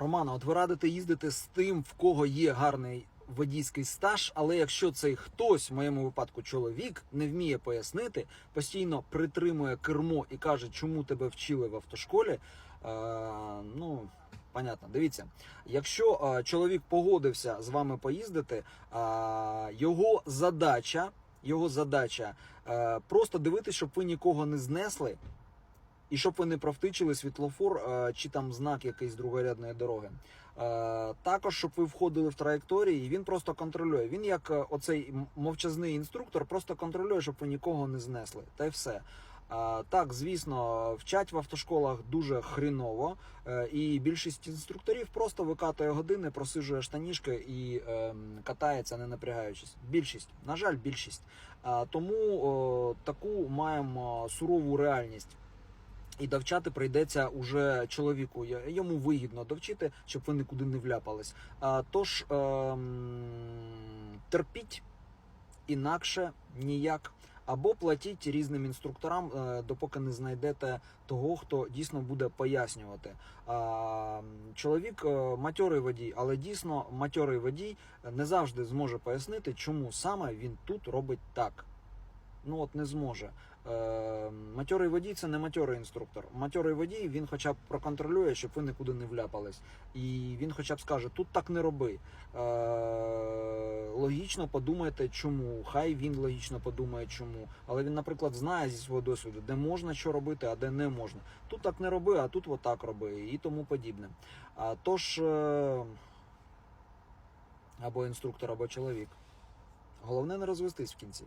Романа, от ви радите їздити з тим, в кого є гарний водійський стаж, але якщо цей хтось, в моєму випадку чоловік, не вміє пояснити, постійно притримує кермо і каже, чому тебе вчили в автошколі. Е, ну, понятно, дивіться, якщо е, чоловік погодився з вами поїздити, е, його задача, його задача е, просто дивитися, щоб ви нікого не знесли. І щоб ви не провтичили світлофор чи там знак якийсь другорядної дороги. Також, щоб ви входили в траєкторії, він просто контролює. Він як е, оцей мовчазний інструктор, просто контролює, щоб ви нікого не знесли. Та й все. Так, звісно, вчать в автошколах дуже хріново, е, і більшість інструкторів просто викатує години, просижує штанішки і ем, катається, не напрягаючись. Більшість, на жаль, більшість. Тому таку маємо сурову реальність. І довчати прийдеться уже чоловіку. Йому вигідно довчити, щоб ви нікуди не вляпались. А, тож ем, терпіть інакше ніяк. Або платіть різним інструкторам, е, допоки не знайдете того, хто дійсно буде пояснювати. Чоловік е, матьорий водій, але дійсно матьорий водій не завжди зможе пояснити, чому саме він тут робить так. Ну от не зможе. Е, матьорий водій це не матьорий інструктор. Матьорий водій він хоча б проконтролює, щоб ви нікуди не вляпались. І він хоча б скаже, тут так не роби. Е, логічно подумайте, чому. Хай він логічно подумає, чому. Але він, наприклад, знає зі свого досвіду, де можна що робити, а де не можна. Тут так не роби, а тут отак роби, і тому подібне. А, тож е, або інструктор, або чоловік. Головне не розвестись в кінці.